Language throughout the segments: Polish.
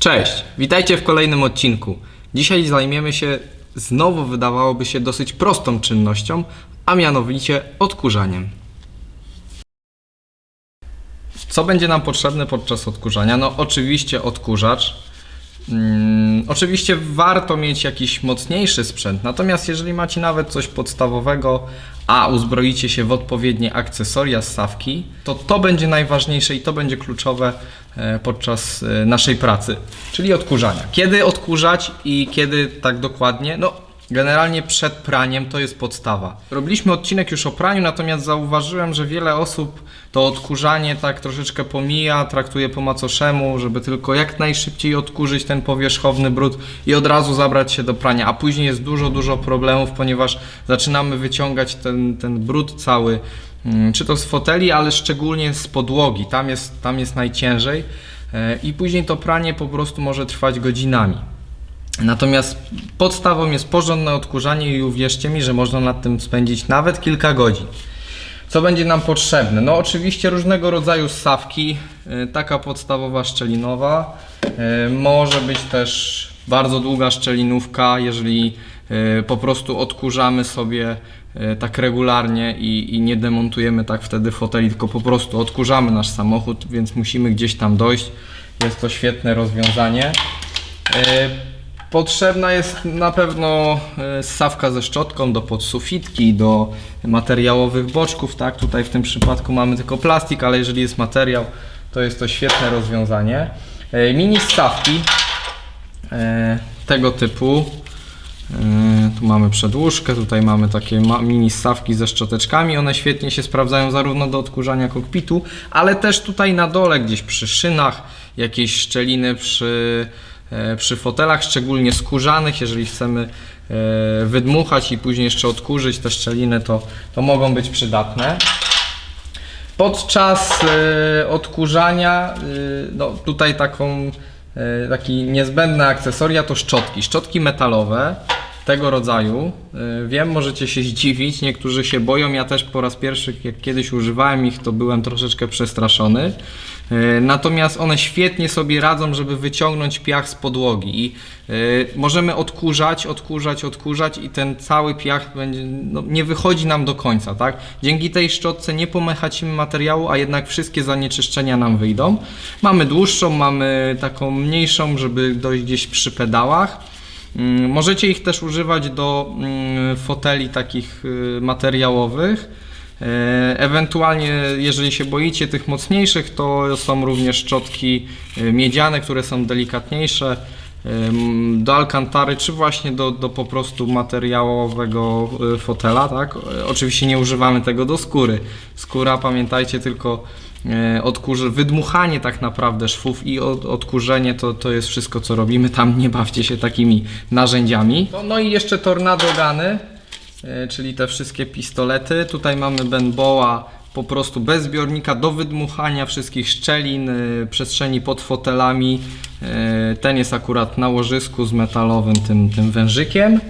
Cześć, witajcie w kolejnym odcinku. Dzisiaj zajmiemy się znowu wydawałoby się dosyć prostą czynnością, a mianowicie odkurzaniem. Co będzie nam potrzebne podczas odkurzania? No oczywiście odkurzacz. Mm, oczywiście warto mieć jakiś mocniejszy sprzęt, natomiast jeżeli macie nawet coś podstawowego, a uzbroicie się w odpowiednie akcesoria z sawki, to to będzie najważniejsze i to będzie kluczowe podczas e, naszej pracy, czyli odkurzania. Kiedy odkurzać i kiedy tak dokładnie? No Generalnie przed praniem to jest podstawa. Robiliśmy odcinek już o praniu, natomiast zauważyłem, że wiele osób to odkurzanie tak troszeczkę pomija, traktuje po macoszemu, żeby tylko jak najszybciej odkurzyć ten powierzchowny brud i od razu zabrać się do prania, a później jest dużo, dużo problemów, ponieważ zaczynamy wyciągać ten, ten brud cały, czy to z foteli, ale szczególnie z podłogi, tam jest, tam jest najciężej e, i później to pranie po prostu może trwać godzinami. Natomiast podstawą jest porządne odkurzanie i uwierzcie mi, że można nad tym spędzić nawet kilka godzin. Co będzie nam potrzebne? No oczywiście różnego rodzaju ssawki, y, taka podstawowa szczelinowa. y, Może być też bardzo długa szczelinówka, jeżeli po prostu odkurzamy sobie tak regularnie i, i nie demontujemy tak wtedy foteli, tylko po prostu odkurzamy nasz samochód, więc musimy gdzieś tam dojść. Jest to świetne rozwiązanie. Y, Potrzebna jest na pewno e, ssawka ze szczotką do podsufitki, do materiałowych boczków, tak? Tutaj w tym przypadku mamy tylko plastik, ale jeżeli jest materiał, to jest to świetne rozwiązanie. E, Mini ssawki e, tego typu. E, Tu mamy przedłużkę, tutaj mamy takie mini ssawki ze szczoteczkami. One świetnie się sprawdzają zarówno do odkurzania kokpitu, ale też tutaj na dole, gdzieś przy szynach, jakieś szczeliny przy, e, przy fotelach, szczególnie skórzanych. Jeżeli chcemy e, wydmuchać i później jeszcze odkurzyć te szczeliny, to, to mogą być przydatne. Podczas odkurzania, no tutaj taką, taki niezbędne akcesoria to szczotki. Szczotki metalowe tego rodzaju. E, wiem, możecie się zdziwić, niektórzy się boją. Ja też po raz pierwszy, jak kiedyś używałem ich, to byłem troszeczkę przestraszony. E, Natomiast one świetnie sobie radzą, żeby wyciągnąć piach z podłogi i e, możemy odkurzać, odkurzać, odkurzać i ten cały piach będzie, no, nie wychodzi nam do końca, tak? Dzięki tej szczotce nie pomechacimy materiału, a jednak wszystkie zanieczyszczenia nam wyjdą. Mamy dłuższą, mamy taką mniejszą, żeby dojść gdzieś przy pedałach. Mm, Możecie ich też używać do mm, foteli takich y, materiałowych. E, Ewentualnie, jeżeli się boicie tych mocniejszych, to są również szczotki e, miedziane, które są delikatniejsze em, do alkantary, czy właśnie do, do po prostu materiałowego e, fotela, tak? E, Oczywiście nie używamy tego do skóry. Skóra, pamiętajcie, tylko e, odkurzy, wydmuchanie tak naprawdę szwów i od, odkurzenie to, to jest wszystko, co robimy. Tam nie bawcie się takimi narzędziami. No, no i jeszcze tornado guny, e, czyli te wszystkie pistolety. Tutaj mamy Benboa po prostu bez zbiornika do wydmuchania wszystkich szczelin, e, przestrzeni pod fotelami. E, Ten jest akurat na łożysku z metalowym tym, tym wężykiem.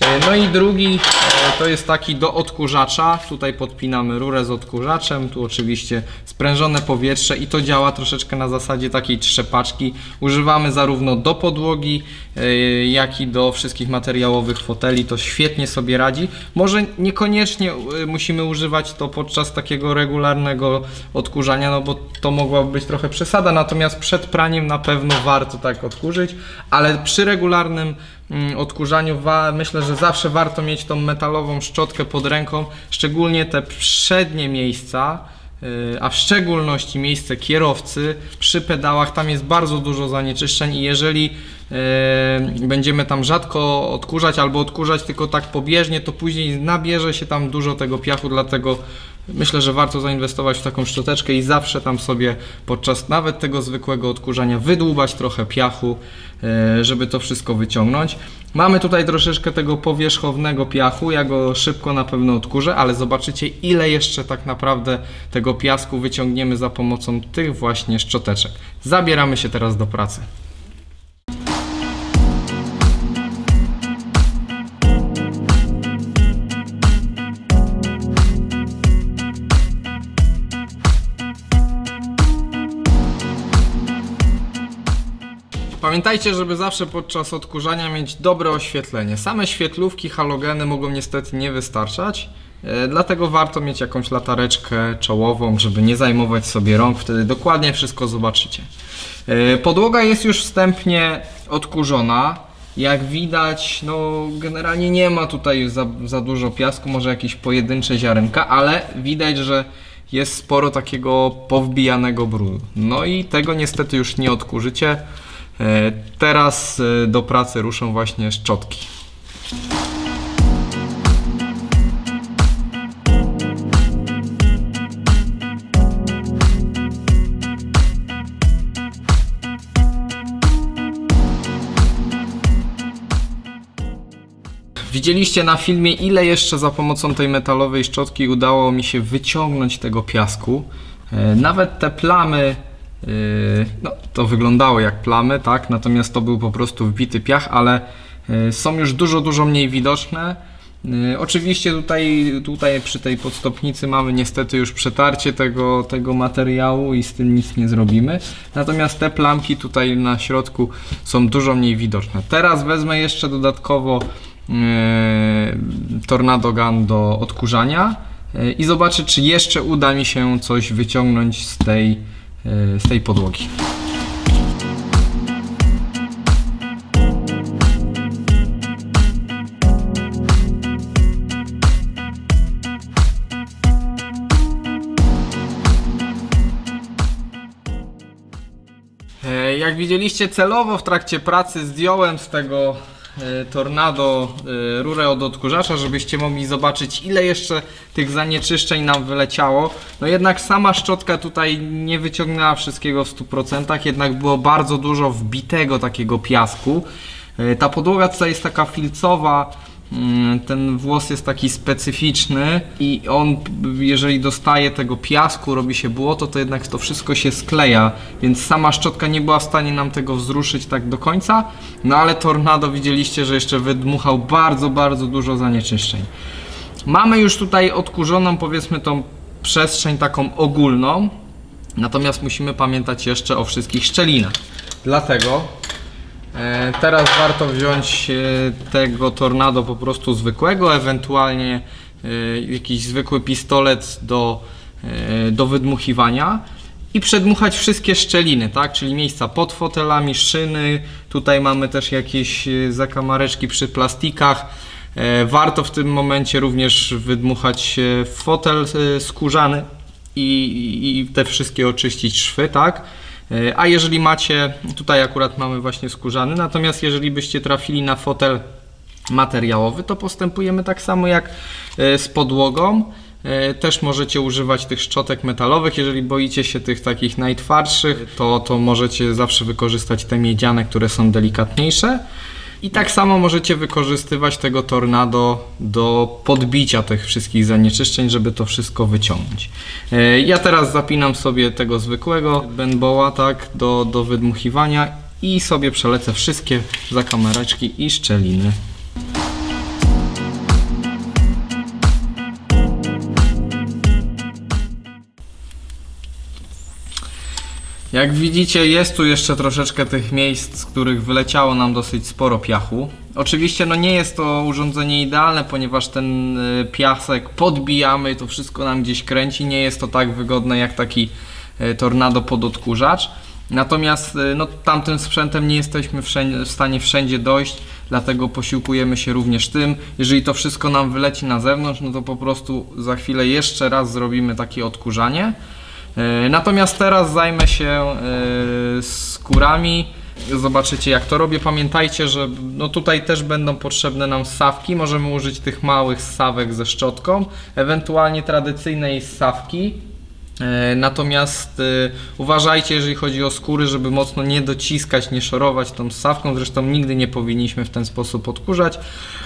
E, No i drugi e, to jest taki do odkurzacza. Tutaj podpinamy rurę z odkurzaczem. Tu oczywiście sprężone powietrze i to działa troszeczkę na zasadzie takiej trzepaczki. Używamy zarówno do podłogi, e, jak i do wszystkich materiałowych foteli. To świetnie sobie radzi. Może niekoniecznie e, musimy używać to podczas takiego regularnego odkurzania, no bo to mogłaby być trochę przesada. Natomiast przed praniem na pewno warto tak odkurzyć, ale przy regularnym odkurzaniu wa- myślę, że zawsze warto mieć tą metalową szczotkę pod ręką, szczególnie te przednie miejsca, yy, a w szczególności miejsce kierowcy przy pedałach, tam jest bardzo dużo zanieczyszczeń i jeżeli yy, będziemy tam rzadko odkurzać albo odkurzać tylko tak pobieżnie, to później nabierze się tam dużo tego piachu, dlatego Myślę, że warto zainwestować w taką szczoteczkę i zawsze tam sobie podczas nawet tego zwykłego odkurzania wydłubać trochę piachu, e, żeby to wszystko wyciągnąć. Mamy tutaj troszeczkę tego powierzchownego piachu, ja go szybko na pewno odkurzę, ale zobaczycie ile jeszcze tak naprawdę tego piasku wyciągniemy za pomocą tych właśnie szczoteczek. Zabieramy się teraz do pracy. Pamiętajcie, żeby zawsze podczas odkurzania mieć dobre oświetlenie. Same świetlówki, halogeny mogą niestety nie wystarczać. e, Dlatego warto mieć jakąś latareczkę czołową, żeby nie zajmować sobie rąk, wtedy dokładnie wszystko zobaczycie. E, Podłoga jest już wstępnie odkurzona. Jak widać, no generalnie nie ma tutaj za, za dużo piasku, może jakieś pojedyncze ziarenka, ale widać, że jest sporo takiego powbijanego brudu. No i tego niestety już nie odkurzycie. E, Teraz e, do pracy ruszą właśnie szczotki. Widzieliście na filmie, ile jeszcze za pomocą tej metalowej szczotki udało mi się wyciągnąć tego piasku. E, Nawet te plamy, no to wyglądało jak plamy, tak? Natomiast to był po prostu wbity piach, ale e, są już dużo, dużo mniej widoczne. E, Oczywiście tutaj, tutaj przy tej podstopnicy mamy niestety już przetarcie tego, tego materiału i z tym nic nie zrobimy. Natomiast te plamki tutaj na środku są dużo mniej widoczne. Teraz wezmę jeszcze dodatkowo e, Tornado Gun do odkurzania i zobaczę, czy jeszcze uda mi się coś wyciągnąć z tej, z tej podłogi. E, Jak widzieliście celowo w trakcie pracy zdjąłem z tego e, tornado e, rurę od odkurzacza, żebyście mogli zobaczyć ile jeszcze tych zanieczyszczeń nam wyleciało. No jednak sama szczotka tutaj nie wyciągnęła wszystkiego w 100%, jednak było bardzo dużo wbitego takiego piasku. E, Ta podłoga tutaj jest taka filcowa, Ten włos jest taki specyficzny i on, jeżeli dostaje tego piasku, robi się błoto, to jednak to wszystko się skleja, więc sama szczotka nie była w stanie nam tego wzruszyć tak do końca, no ale tornado widzieliście, że jeszcze wydmuchał bardzo, bardzo dużo zanieczyszczeń. Mamy już tutaj odkurzoną, powiedzmy, tą przestrzeń taką ogólną, natomiast musimy pamiętać jeszcze o wszystkich szczelinach. Dlatego Teraz warto wziąć e, tego tornado po prostu zwykłego, ewentualnie e, jakiś zwykły pistolet do, e, do wydmuchiwania i przedmuchać wszystkie szczeliny, tak? Czyli miejsca pod fotelami, szyny. Tutaj mamy też jakieś e, zakamareczki przy plastikach. E, Warto w tym momencie również wydmuchać e, fotel e, skórzany i- i te wszystkie oczyścić szwy, tak? E, A jeżeli macie, tutaj akurat mamy właśnie skórzany, natomiast jeżeli byście trafili na fotel materiałowy, to postępujemy tak samo jak e, z podłogą. E, Też możecie używać tych szczotek metalowych. Jeżeli boicie się tych takich najtwardszych, to, to możecie zawsze wykorzystać te miedziane, które są delikatniejsze. I tak samo możecie wykorzystywać tego tornado do podbicia tych wszystkich zanieczyszczeń, żeby to wszystko wyciągnąć. E, Ja teraz zapinam sobie tego zwykłego benboła, tak, do, do wydmuchiwania i sobie przelecę wszystkie zakamareczki i szczeliny. Jak widzicie, jest tu jeszcze troszeczkę tych miejsc, z których wyleciało nam dosyć sporo piachu. Oczywiście no nie jest to urządzenie idealne, ponieważ ten y, piasek podbijamy, to wszystko nam gdzieś kręci. Nie jest to tak wygodne jak taki y, tornado pod odkurzacz. Natomiast y, no, tamtym sprzętem nie jesteśmy w stanie wszędzie dojść, dlatego posiłkujemy się również tym. Jeżeli to wszystko nam wyleci na zewnątrz, no to po prostu za chwilę jeszcze raz zrobimy takie odkurzanie. E, Natomiast teraz zajmę się e, skórami. Zobaczycie jak to robię. Pamiętajcie, że no tutaj też będą potrzebne nam ssawki. Możemy użyć tych małych ssawek ze szczotką, ewentualnie tradycyjnej ssawki. E, Natomiast uważajcie, jeżeli chodzi o skóry, żeby mocno nie dociskać, nie szorować tą ssawką. Zresztą nigdy nie powinniśmy w ten sposób odkurzać,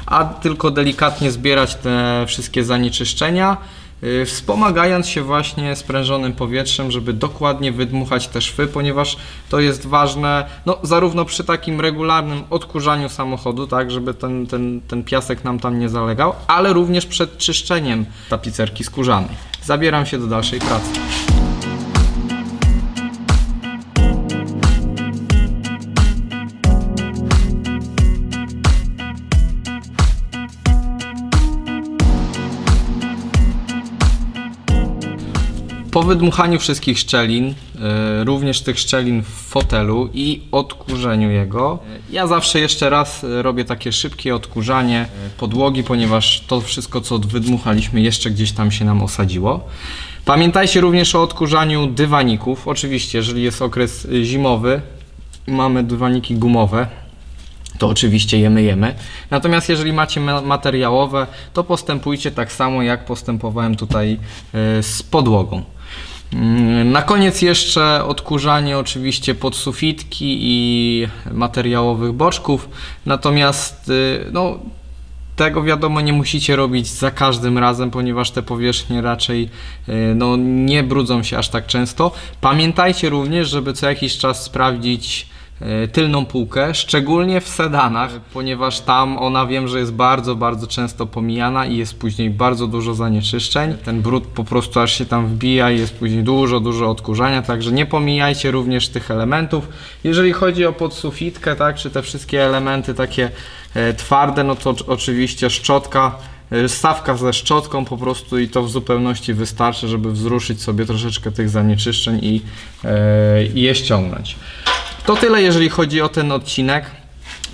a tylko delikatnie zbierać te wszystkie zanieczyszczenia. Y, Wspomagając się właśnie sprężonym powietrzem, żeby dokładnie wydmuchać te szwy, ponieważ to jest ważne, no zarówno przy takim regularnym odkurzaniu samochodu, tak, żeby ten, ten, ten piasek nam tam nie zalegał, ale również przed czyszczeniem tapicerki skórzanej. Zabieram się do dalszej pracy. Po wydmuchaniu wszystkich szczelin, e, również tych szczelin w fotelu i odkurzeniu jego, ja zawsze jeszcze raz e, robię takie szybkie odkurzanie e, podłogi, ponieważ to wszystko co wydmuchaliśmy jeszcze gdzieś tam się nam osadziło. Pamiętajcie również o odkurzaniu dywaników. Oczywiście, jeżeli jest okres zimowy, mamy dywaniki gumowe, to oczywiście je myjemy. Natomiast jeżeli macie ma- materiałowe, to postępujcie tak samo jak postępowałem tutaj z podłogą. Mm, Na koniec jeszcze odkurzanie oczywiście podsufitki i materiałowych boczków. Natomiast y, no, tego wiadomo nie musicie robić za każdym razem, ponieważ te powierzchnie raczej y, no, nie brudzą się aż tak często. Pamiętajcie również, żeby co jakiś czas sprawdzić tylną półkę, szczególnie w sedanach, ponieważ tam ona wiem, że jest bardzo, bardzo często pomijana i jest później bardzo dużo zanieczyszczeń. Ten brud po prostu aż się tam wbija i jest później dużo, dużo odkurzania, także nie pomijajcie również tych elementów. Jeżeli chodzi o podsufitkę, tak, czy te wszystkie elementy takie e, twarde, no to oc- oczywiście szczotka, e, stawka ze szczotką po prostu i to w zupełności wystarczy, żeby wzruszyć sobie troszeczkę tych zanieczyszczeń i, e, i je ściągnąć. To tyle, jeżeli chodzi o ten odcinek.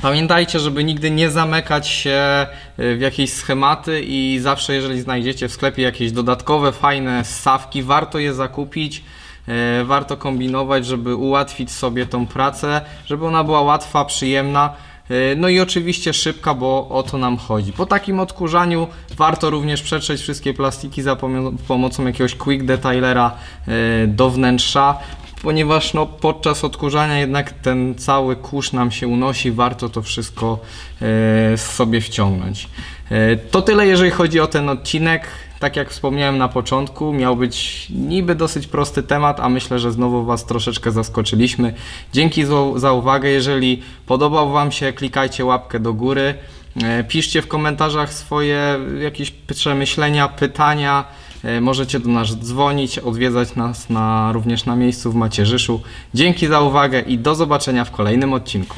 Pamiętajcie, żeby nigdy nie zamykać się y, w jakieś schematy i zawsze, jeżeli znajdziecie w sklepie jakieś dodatkowe, fajne ssawki, warto je zakupić. E, Warto kombinować, żeby ułatwić sobie tą pracę, żeby ona była łatwa, przyjemna. E, No i oczywiście szybka, bo o to nam chodzi. Po takim odkurzaniu warto również przetrzeć wszystkie plastiki za pomo- pomocą jakiegoś quick detailera e, do wnętrza ponieważ no, podczas odkurzania jednak ten cały kurz nam się unosi, warto to wszystko e, sobie wciągnąć. E, to tyle, jeżeli chodzi o ten odcinek. Tak jak wspomniałem na początku, miał być niby dosyć prosty temat, a myślę, że znowu Was troszeczkę zaskoczyliśmy. Dzięki za, uwagę. Jeżeli podobał Wam się, klikajcie łapkę do góry. E, Piszcie w komentarzach swoje jakieś przemyślenia, pytania. E, Możecie do nas dzwonić, odwiedzać nas na, również na miejscu w Macierzyszu. Dzięki za uwagę i do zobaczenia w kolejnym odcinku.